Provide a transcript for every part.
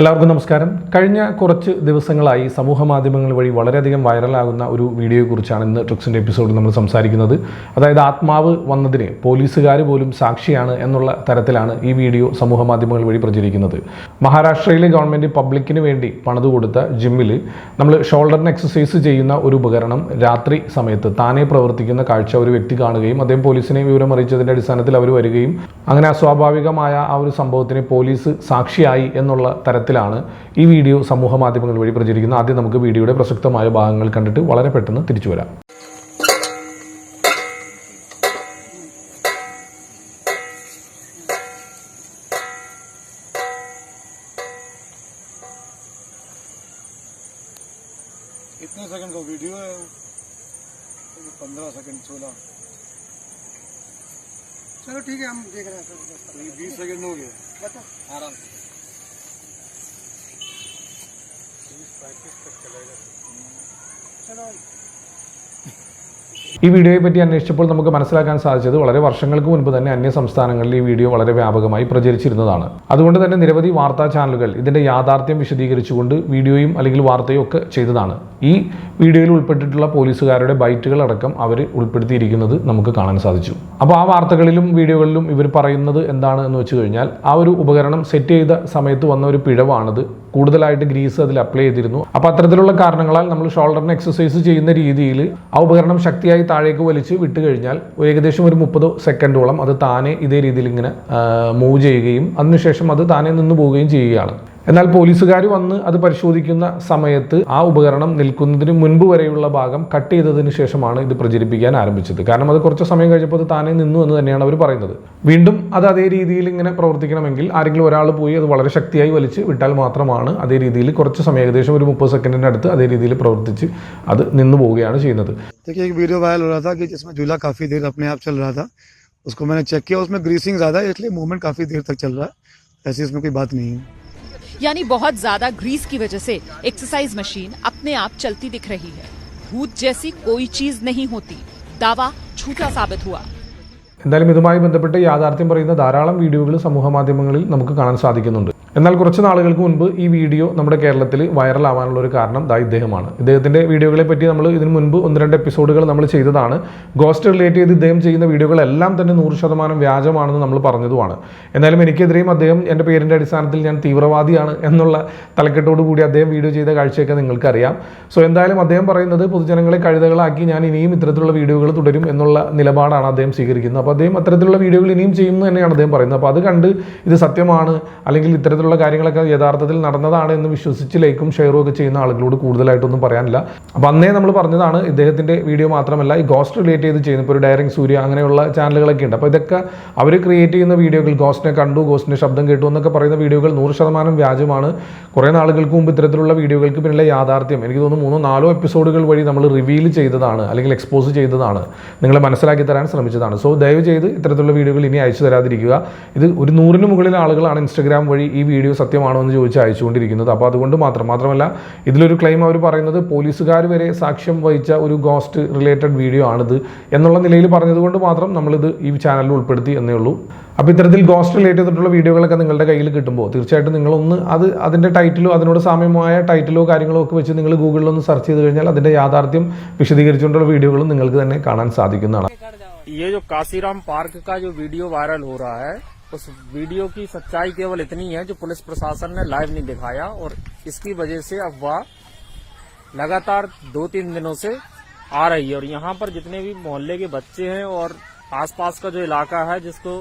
എല്ലാവർക്കും നമസ്കാരം. കഴിഞ്ഞ കുറച്ച് ദിവസങ്ങളായി സമൂഹ മാധ്യമങ്ങൾ വഴി വളരെയധികം വൈറലാകുന്ന ഒരു വീഡിയോയെക്കുറിച്ചാണ് ഇന്ന് ട്രിക്സിന്റെ എപ്പിസോഡ് നമ്മൾ സംസാരിക്കുന്നത്. അതായത് ആത്മാവ് വന്നതിന് പോലീസുകാർ പോലും സാക്ഷിയാണ് എന്നുള്ള തരത്തിലാണ് ഈ വീഡിയോ സമൂഹ മാധ്യമങ്ങൾ വഴി പ്രചരിക്കുന്നത്. മഹാരാഷ്ട്രയിലെ ഗവൺമെന്റ് പബ്ലിക്കിന് വേണ്ടി പണിത് കൊടുത്ത ജിമ്മിൽ നമ്മൾ ഷോൾഡറിന് എക്സസൈസ് ചെയ്യുന്ന ഒരു ഉപകരണം രാത്രി സമയത്ത് താനെ പ്രവർത്തിക്കുന്ന കാഴ്ച ഒരു വ്യക്തി കാണുകയും അദ്ദേഹം പോലീസിനെ വിവരം അറിയിച്ചതിന്റെ അടിസ്ഥാനത്തിൽ അവർ വരികയും അങ്ങനെ അസ്വാഭാവികമായ ആ ഒരു സംഭവത്തിന് പോലീസ് സാക്ഷിയായി എന്നുള്ള തരത്തിലാണ് ഈ വീഡിയോ സമൂഹ മാധ്യമങ്ങൾ വഴി പ്രചരിക്കുന്നത് ആദ്യം നമുക്ക് വീഡിയോയുടെ പ്രസക്തമായ ഭാഗങ്ങൾ കണ്ടിട്ട് വളരെ പെട്ടെന്ന് തിരിച്ചു വരാം कितने सेकंड का वीडियो है पंद्रह सेकंड सोलह चलो ठीक है हम देख रहे हैं सर तो ये बीस सेकंड हो गए बता आराम से ഈ വീഡിയോയെ പറ്റി അന്വേഷിച്ചപ്പോൾ നമുക്ക് മനസ്സിലാക്കാൻ സാധിച്ചത് വളരെ വർഷങ്ങൾക്ക് മുൻപ് തന്നെ അന്യ സംസ്ഥാനങ്ങളിൽ ഈ വീഡിയോ വളരെ വ്യാപകമായി പ്രചരിച്ചിരുന്നതാണ്. അതുകൊണ്ട് തന്നെ നിരവധി വാർത്താ ചാനലുകൾ ഇതിന്റെ യാഥാർത്ഥ്യം വിശദീകരിച്ചുകൊണ്ട് വീഡിയോയും അല്ലെങ്കിൽ വാർത്തയും ഒക്കെ ചെയ്തതാണ്. ഈ വീഡിയോയിൽ ഉൾപ്പെട്ടിട്ടുള്ള പോലീസുകാരുടെ ബൈറ്റുകൾ അടക്കം അവർ ഉൾപ്പെടുത്തിയിരിക്കുന്നത് നമുക്ക് കാണാൻ സാധിച്ചു. അപ്പോൾ ആ വാർത്തകളിലും വീഡിയോകളിലും ഇവർ പറയുന്നത് എന്താണ് എന്ന് വെച്ച് കഴിഞ്ഞാൽ ആ ഒരു ഉപകരണം സെറ്റ് ചെയ്ത സമയത്ത് വന്ന ഒരു പിഴവാണിത് കൂടുതലായിട്ട് ഗ്രീസ് അതിൽ അപ്ലൈ ചെയ്തിരുന്നു. അപ്പോൾ അത്തരത്തിലുള്ള കാരണങ്ങളാൽ നമ്മൾ ഷോൾഡറിന് എക്സസൈസ് ചെയ്യുന്ന രീതിയിൽ ആ ഉപകരണം ശക്തിയായി താഴേക്ക് വലിച്ച് വിട്ട് കഴിഞ്ഞാൽ ഏകദേശം ഒരു മുപ്പത് സെക്കൻഡോളം അത് താനെ ഇതേ രീതിയിൽ ഇങ്ങനെ മൂവ് ചെയ്യുകയും അതിനുശേഷം അത് താനെ നിന്ന് പോവുകയും ചെയ്യുകയാണ്. എന്നാൽ പോലീസുകാർ വന്ന് അത് പരിശോധിക്കുന്ന സമയത്ത് ആ ഉപകരണം നിൽക്കുന്നതിന് മുൻപ് വരെയുള്ള ഭാഗം കട്ട് ചെയ്തതിന് ശേഷമാണ് ഇത് പ്രചരിപ്പിക്കാൻ ആരംഭിച്ചത് കാരണം അത് കുറച്ച് സമയം കഴിഞ്ഞപ്പോൾ അത് താനെ നിന്നു എന്ന് തന്നെയാണ് അവർ പറയുന്നത് വീണ്ടും അത് അതേ രീതിയിൽ ഇങ്ങനെ പ്രവർത്തിക്കണമെങ്കിൽ ആരെങ്കിലും ഒരാൾ പോയി അത് വളരെ ശക്തിയായി വലിച്ച് വിട്ടാൽ മാത്രമാണ് അതേ രീതിയിൽ കുറച്ച് സമയം ഏകദേശം ഒരു മുപ്പത് സെക്കൻഡിൻ്റെ അടുത്ത് അതേ രീതിയിൽ പ്രവർത്തിച്ച് അത് നിന്നു പോവുകയാണ് ചെയ്യുന്നത് देखिए एक वीडियो वायरल हो रहा था कि जिसमें झूला काफी देर अपने आप चल रहा था उसको मैंने चेक किया उसमें ग्रीसिंग ज्यादा है इसलिए मूवमेंट काफी देर तक चल रहा है ऐसी इसमें कोई बात नहीं है यानी बहुत ज्यादा ग्रीस की वजह से एक्सरसाइज मशीन अपने आप चलती दिख रही है भूत जैसी कोई चीज नहीं होती दावा झूठा साबित हुआ എന്തായാലും ഇതുമായി ബന്ധപ്പെട്ട് യാഥാർത്ഥ്യം പറയുന്ന ധാരാളം വീഡിയോകൾ സമൂഹ മാധ്യമങ്ങളിൽ നമുക്ക് കാണാൻ സാധിക്കുന്നുണ്ട് എന്നാൽ കുറച്ച് നാളുകൾക്ക് മുൻപ് ഈ വീഡിയോ നമ്മുടെ കേരളത്തിൽ വൈറലാവാനുള്ള ഒരു കാരണം ദാ ഇദ്ദേഹമാണ്. ഇദ്ദേഹത്തിന്റെ വീഡിയോകളെ പറ്റി നമ്മൾ ഇതിനു മുൻപ് ഒന്ന് രണ്ട് എപ്പിസോഡുകൾ നമ്മൾ ചെയ്തതാണ്. ഗോസ്റ്റ് റിലേറ്റ് ചെയ്ത് ഇദ്ദേഹം ചെയ്യുന്ന വീഡിയോകളെല്ലാം തന്നെ നൂറ് ശതമാനം വ്യാജമാണെന്ന് നമ്മൾ പറഞ്ഞതുമാണ്. എന്നാലും എനിക്കെതിരെയും അദ്ദേഹം എന്റെ പേരിന്റെ അടിസ്ഥാനത്തിൽ ഞാൻ തീവ്രവാദിയാണ് എന്നുള്ള തലക്കെട്ടോടു കൂടി അദ്ദേഹം വീഡിയോ ചെയ്ത കാഴ്ചയൊക്കെ നിങ്ങൾക്കറിയാം. സോ എന്തായാലും അദ്ദേഹം പറയുന്നത് പൊതുജനങ്ങളെ കഴുതകളാക്കി ഞാൻ ഇനിയും ഇത്തരത്തിലുള്ള വീഡിയോകൾ തുടരും എന്നുള്ള നിലപാടാണ് അദ്ദേഹം സ്വീകരിക്കുന്നത്. അപ്പോൾ അദ്ദേഹം അത്തരത്തിലുള്ള വീഡിയോകൾ ഇനിയും ചെയ്യുന്നു തന്നെയാണ് അദ്ദേഹം പറയുന്നത്. അപ്പോൾ അത് കണ്ട് ഇത് സത്യമാണ് അല്ലെങ്കിൽ ഇത്തരത്തിലുള്ള കാര്യങ്ങളൊക്കെ യഥാർത്ഥത്തിൽ നടന്നതാണ് എന്ന് വിശ്വസിച്ച് ലൈക്കും ഷെയറും ഒക്കെ ചെയ്യുന്ന ആളുകളോട് കൂടുതലായിട്ടൊന്നും പറയാനില്ല. അപ്പം അന്നേ നമ്മൾ പറഞ്ഞതാണ് ഇദ്ദേഹത്തിന്റെ വീഡിയോ മാത്രമല്ല ഈ ഗോസ്റ്റ് റിലേറ്റ് ചെയ്ത് ചെയ്യുന്ന ഇപ്പോൾ ഒരു ഡയറിങ് സൂര്യ അങ്ങനെയുള്ള ചാനലുകളൊക്കെ ഉണ്ട്. അപ്പോൾ ഇതൊക്കെ അവർ ക്രിയേറ്റ് ചെയ്യുന്ന വീഡിയോകൾ ഗോസ്റ്റിനെ കണ്ടു ഗോസ്റ്റിന്റെ ശബ്ദം കേട്ടു എന്നൊക്കെ പറയുന്ന വീഡിയോകൾ നൂറ് ശതമാനം വ്യാജമാണ്. കുറേ നാളുകൾക്ക് മുമ്പ് ഇത്തരത്തിലുള്ള വീഡിയോകൾക്ക് പിന്നിലെ യാഥാർത്ഥ്യം. എനിക്ക് തോന്നുന്നു മൂന്നോ നാലോ എപ്പിസോഡുകൾ വഴി നമ്മൾ റിവീൽ ചെയ്തതാണ് അല്ലെങ്കിൽ എക്സ്പോസ് ചെയ്തതാണ്. നിങ്ങളെ മനസ്സിലാക്കി തരാൻ ശ്രമിച്ചതാണ്. സോ ദയവ് ചെയ്ത് ഇത്തരത്തിലുള്ള വീഡിയോകൾ ഇനി അയച്ചു തരാതിരിക്കുക. ഇത് ഒരു നൂറിന് മുകളിൽ ആളുകളാണ് ഇൻസ്റ്റഗ്രാം വഴി ഈ വീഡിയോ സത്യമാണോ എന്ന് ചോദിച്ച് അയച്ചുകൊണ്ടിരിക്കുന്നത് അപ്പോൾ അതുകൊണ്ട് മാത്രം മാത്രമല്ല ഇതിലൊരു ക്ലെയിം അവർ പറയുന്നത് പോലീസുകാർ വരെ സാക്ഷ്യം വഹിച്ച ഒരു ഗോസ്റ്റ് റിലേറ്റഡ് വീഡിയോ ആണിത് എന്നുള്ള നിലയിൽ പറഞ്ഞതുകൊണ്ട് മാത്രം നമ്മളിത് ഈ ചാനലിൽ ഉൾപ്പെടുത്തി എന്നേ ഉള്ളൂ അപ്പോൾ ഇത്തരത്തിൽ ഗോസ്റ്റ് റിലേറ്റ് ചെയ്തിട്ടുള്ള വീഡിയോകളൊക്കെ നിങ്ങളുടെ കയ്യിൽ കിട്ടുമ്പോൾ തീർച്ചയായിട്ടും നിങ്ങളൊന്ന് അത് അതിൻ്റെ ടൈറ്റിലോ അതിനോട് സാമ്യമായ ടൈറ്റിലോ കാര്യങ്ങളോ ഒക്കെ വെച്ച് നിങ്ങൾ ഗൂഗിളിൽ ഒന്ന് സെർച്ച് ചെയ്ത് കഴിഞ്ഞാൽ അതിൻ്റെ യാഥാർത്ഥ്യം വിശദീകരിച്ചുകൊണ്ടുള്ള വീഡിയോകളും നിങ്ങൾക്ക് തന്നെ കാണാൻ സാധിക്കുന്നതാണ് ये जो काशीराम पार्क का जो वीडियो वायरल हो रहा है उस वीडियो की सच्चाई केवल इतनी है जो पुलिस प्रशासन ने लाइव नहीं दिखाया और इसकी वजह से अफवाह लगातार दो तीन दिनों से आ रही है। और यहाँ पर जितने भी मोहल्ले के बच्चे हैं और आसपास का जो इलाका है, जिसको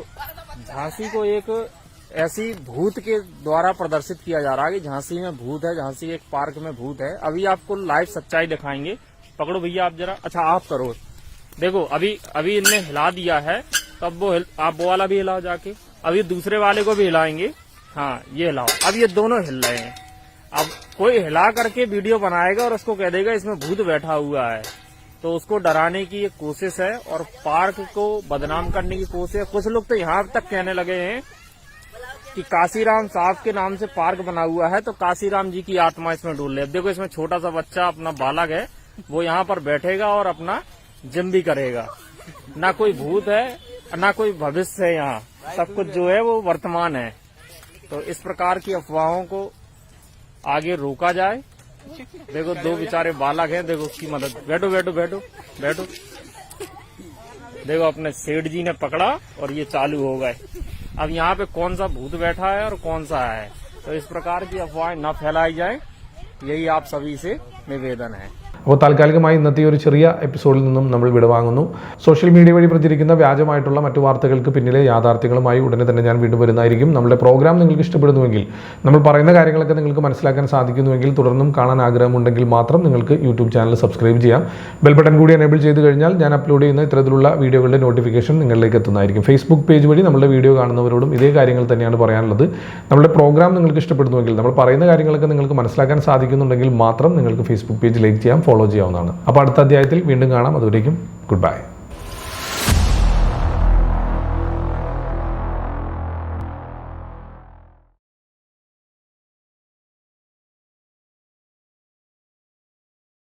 झांसी को एक ऐसी भूत के द्वारा प्रदर्शित किया जा रहा है कि झांसी में भूत है, झांसी एक पार्क में भूत है। अभी आपको लाइव सच्चाई दिखाएँगे। पकड़ो भैया आप जरा। अच्छा आप करो। देखो, अभी अभी इनने हिला दिया है, तब वो आप वो वाला भी हिलाओ जाके। अभी दूसरे वाले को भी हिलाएँगे। हाँ ये हिलाओ। अब ये दोनों हिल रहे हैं। अब कोई हिला करके वीडियो बनाएगा और उसको कह देगा, इसमें भूत बैठा हुआ है। तो उसको डराने की ये कोशिश है और पार्क को बदनाम करने की कोशिश है। कुछ लोग तो यहाँ तक कहने लगे हैं कि काशीराम साहब के नाम से पार्क बना हुआ है तो काशीराम जी की आत्मा इसमें डोल है। देखो, इसमें छोटा सा बच्चा, अपना बालक है, वो यहाँ पर बैठेगा और अपना जिम भी करेगा। ना कोई भूत है, ना कोई भविष्य है यहाँ। सब कुछ जो है वो वर्तमान है। तो इस प्रकार की अफवाहों को आगे रोका जाए। देखो, दो बेचारे बालक हैं, देखो उसकी मदद। बैठो बैठो बैठो बैठो। देखो, अपने सेठ जी ने पकड़ा और ये चालू हो गए। अब यहाँ पे कौन सा भूत बैठा है और कौन सा है? तो इस प्रकार की अफवाहें न फैलाई जाए। यही आप सभी से निवेदन है। അപ്പോൾ താൽക്കാലികമായി ഇന്നത്തെ ഒരു ചെറിയ എപ്പിസോഡിൽ നിന്നും നമ്മൾ വിടവാങ്ങുന്നു. സോഷ്യൽ മീഡിയ വഴി പ്രചരിക്കുന്ന വ്യാജമായിട്ടുള്ള മറ്റു വാർത്തകൾക്ക് പിന്നിലെ യാഥാർത്ഥ്യങ്ങളുമായി ഉടനെ തന്നെ ഞാൻ വീണ്ടും വരുന്നതായിരിക്കും. നമ്മുടെ പ്രോഗ്രാം നിങ്ങൾക്ക് ഇഷ്ടപ്പെടുന്നുവെങ്കിൽ നമ്മൾ പറയുന്ന കാര്യങ്ങളൊക്കെ നിങ്ങൾക്ക് മനസ്സിലാക്കാൻ സാധിക്കുന്നുവെങ്കിൽ തുടർന്നും കാണാൻ ആഗ്രഹമുണ്ടെങ്കിൽ മാത്രം നിങ്ങൾക്ക് യൂട്യൂബ് ചാനൽ സബ്സ്ക്രൈബ് ചെയ്യാം. ബെൽ ബട്ടൺ കൂടി എനേബിൾ ചെയ്ത് കഴിഞ്ഞാൽ ഞാൻ അപ്ലോഡ് ചെയ്യുന്ന ഇത്തരത്തിലുള്ള വീഡിയോകളുടെ നോട്ടിഫിക്കേഷൻ നിങ്ങളിലേക്ക് എത്തുന്നതായിരിക്കും. ഫേസ്ബുക്ക് പേജ് വഴി നമ്മുടെ വീഡിയോ കാണുന്നവരോടും ഇതേ കാര്യങ്ങൾ തന്നെയാണ് പറയാനുള്ളത്. നമ്മുടെ പ്രോഗ്രാം നിങ്ങൾക്ക് ഇഷ്ടപ്പെടുന്നുവെങ്കിൽ നമ്മൾ പറയുന്ന കാര്യങ്ങളൊക്കെ നിങ്ങൾക്ക് മനസ്സിലാക്കാൻ സാധിക്കുന്നുണ്ടെങ്കിൽ മാത്രം നിങ്ങൾക്ക് ഫേസ്ബുക്ക് പേജ് ലൈക്ക് ചെയ്യാം. ഫോളോ ചെയ്യാവുന്നതാണ്. അപ്പോൾ അടുത്ത അധ്യായത്തിൽ വീണ്ടും കാണാം. അതുവരേക്കും ഗുഡ് ബൈ